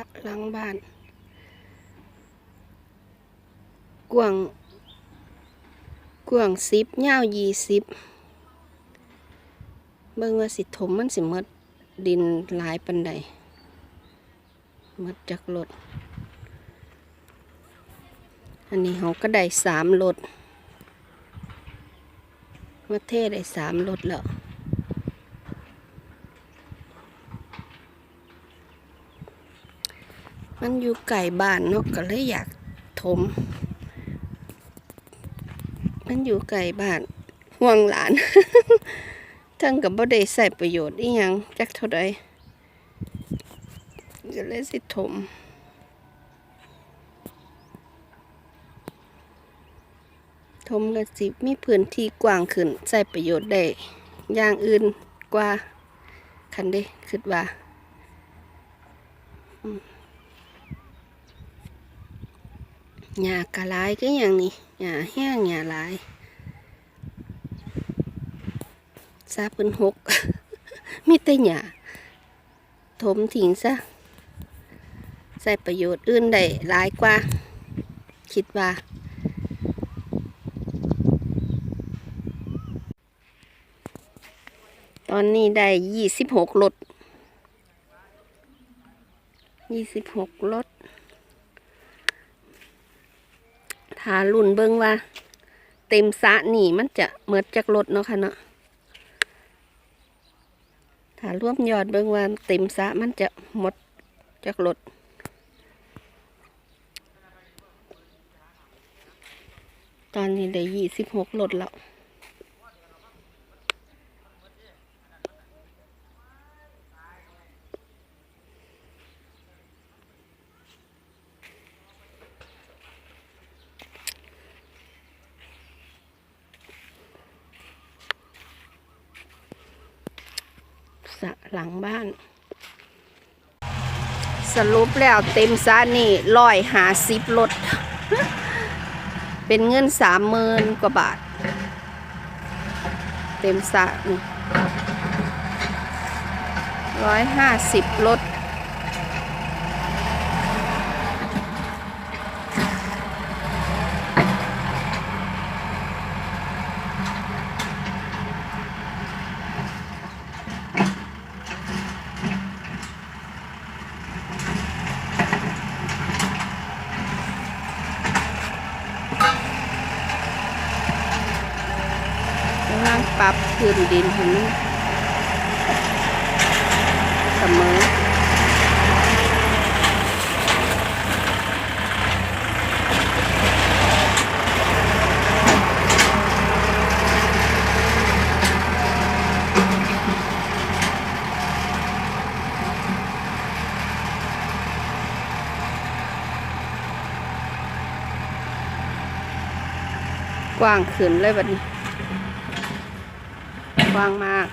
ะหลังบ้าน กว้างกว้างสิบยาวยี่สิบเบิ่งว่าสิถมมันสิมดดินหลายปันใดมดจากรถอันนี้เขาก็ได้สามรถมาเทได้สามรถแล้ว มันอยู่ไก่บ้านเนาะก็เลยอยากถม มันอยู่ไก่บ้านห่วงหลาน ทั้งกับบ่ได้ใส่ประโยชน์อีหยังจักเท่าใดก็เลยสิถมถมกระสิมีพื้นที่กว้างขึ้นใส่ประโยชน์ได้อย่างอื่นกว่า คันเด้คิดว่า หญ้ากะหลายก็อย่างนี้หญ้าแห้งหญ้าลายซาเพิ่นหก มีแต่หญ้าถมทิ้งซะ ใส่ประโยชน์อื่นได้หลายกว่า คิดว่า ตอนนี้ได้ยี่สิบหกรถยี่สิบหกรถ ถ้าลุ่นเบิ้งว่า เต็มสระนี่มันจะเมิดจากรถเนาะค่ะเนาะถ้ารวมยอดเบิ้งว่าเต็มสะมันจะหมดจากรถตอนนี้ได้ยี่สิบหกรถแล้ว ระหลังบ้าน สรุปแล้วเต็มซานี่ร้อยหาสิบรถ เป็นเงินสามหมื่นกว่าบาท เต็มซานี่ร้อยห้าสิบรถำลังปรับพื้นดินให้มันเสมอกว้างขึ้นเลยบัดนี้ กว้างมาก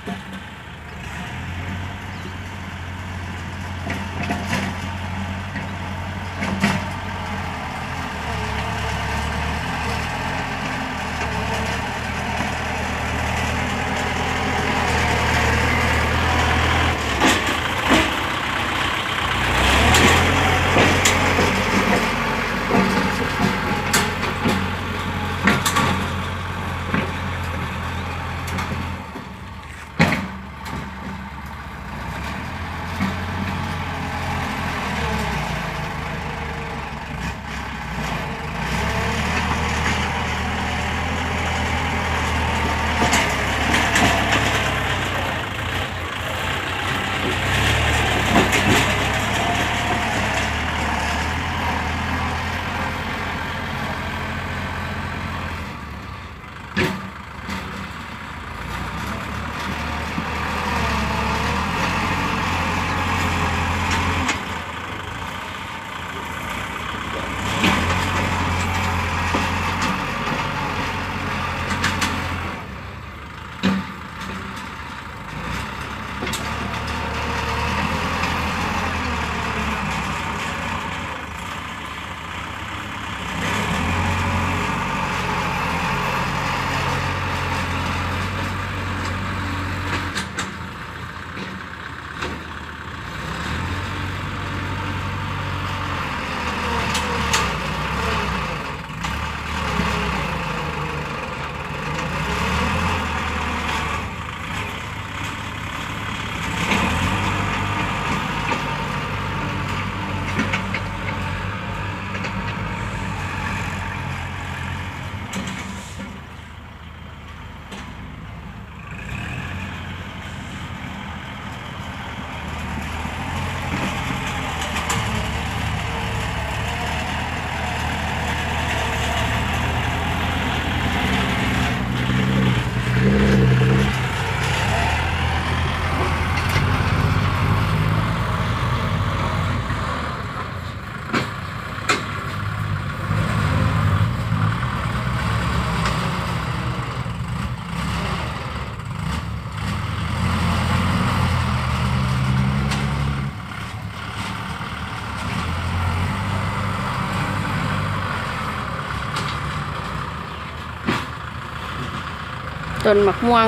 ต้นหมะม่วง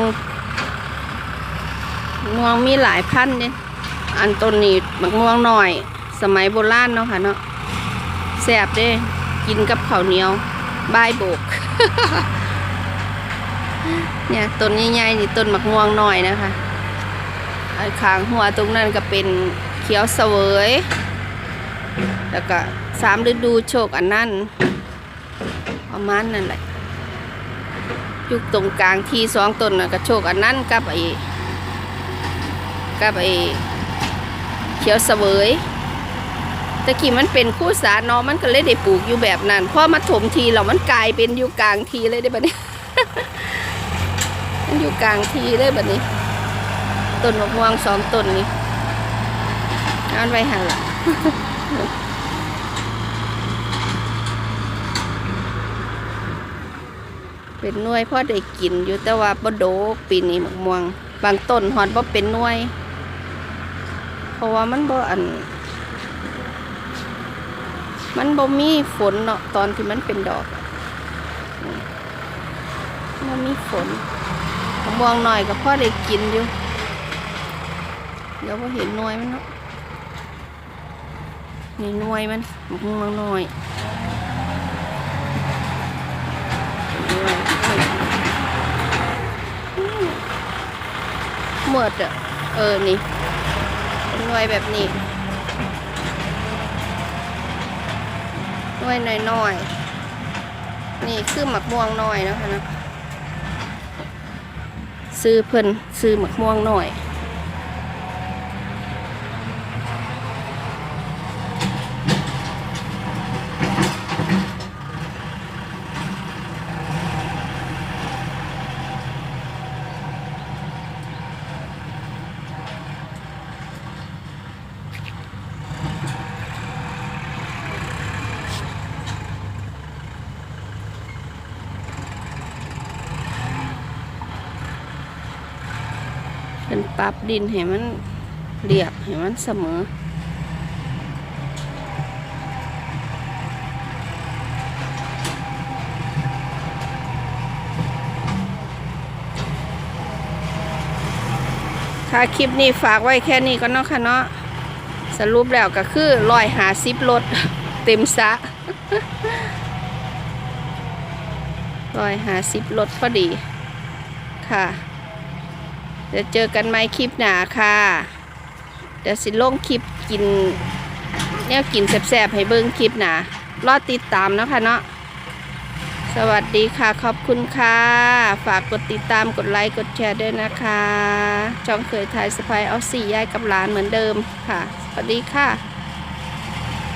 ม่วงมีหลายพันธุ์เนี่ยอันต้นนี้หมะม่วงหน่อย สมัยโบราณเนาะค่ะเนาะแซ่บเด้ กินกับข้าวเหนียวบายโบก เนี่ยต้นใหญ่ๆนี่ต้นหมะม่วงหน่อยนะคะอันข้างหัวตรงนั้นก็เป็นเขียวเสวย แล้วก็สามฤดูโชคอันนั้นประมาณนั่นแหละ อยู่ตรงกลางที่สองต้นน่ะโชคอันนั้นกับไอ้กับไอ้เขียวเสวยตะกี้มันเป็นคู่สาเนาะมันก็เลยได้ปลูกอยู่แบบนั้นพอมาถมทีแล้วมันกลายเป็นอยู่กลางทีเลยได้ปะเนี่ยมันอยู่กลางทีเลยแบบนี้ต้นมะม่วงสองต้นนี้เอันไว้หันละ เป็นน่วยพ่อได้กินอยู่แต่ว่าบ่โดกปีนี้มะม่วง บางต้นหอดบ่เป็นน่วย เพราะว่ามันบ่อัน มันบ่มีฝนเนาะตอนที่มันเป็นดอกมันมีฝนมะม่วงหน่อยก็พ่อได้กินอยู่เดี๋ยวพอเห็นน่วยมันเนาะนี่น่วยมันมะม่วงหน่อย หมดอะเออ นี่เป็นหน่วยแบบนี้หน่วยน้อยๆนี่คือหมักม่วงน้อยนะคะนะซื้อเพิ่นซื้อหมักม่วงน้อย เป็นปรับดินให้มันเรียบให้มันเสมอค่ะคลิปนี้ฝากไว้แค่นี้ก็เนาะค่ะเนาะสรุปแล้วก็คือลอยหาซิปรถเต็มสะลอยหาซิปรถพอดีค่ะ เดี๋ยวเจอกันไหมคลิปหนาค่ะ เดี๋ยวสิลงคลิปกินแนวกินแซ่บๆ ให้เบิ้งคลิปหนารอติดตามเนาะคะเนาะสวัสดีค่ะ ขอบคุณค่ะ ฝากกดติดตามกดไลค์กดแชร์ด้วยนะคะ จองเคยถ่ายสไปเอาสี่ยายกับหลานเหมือนเดิมค่ะ สวัสดีค่ะ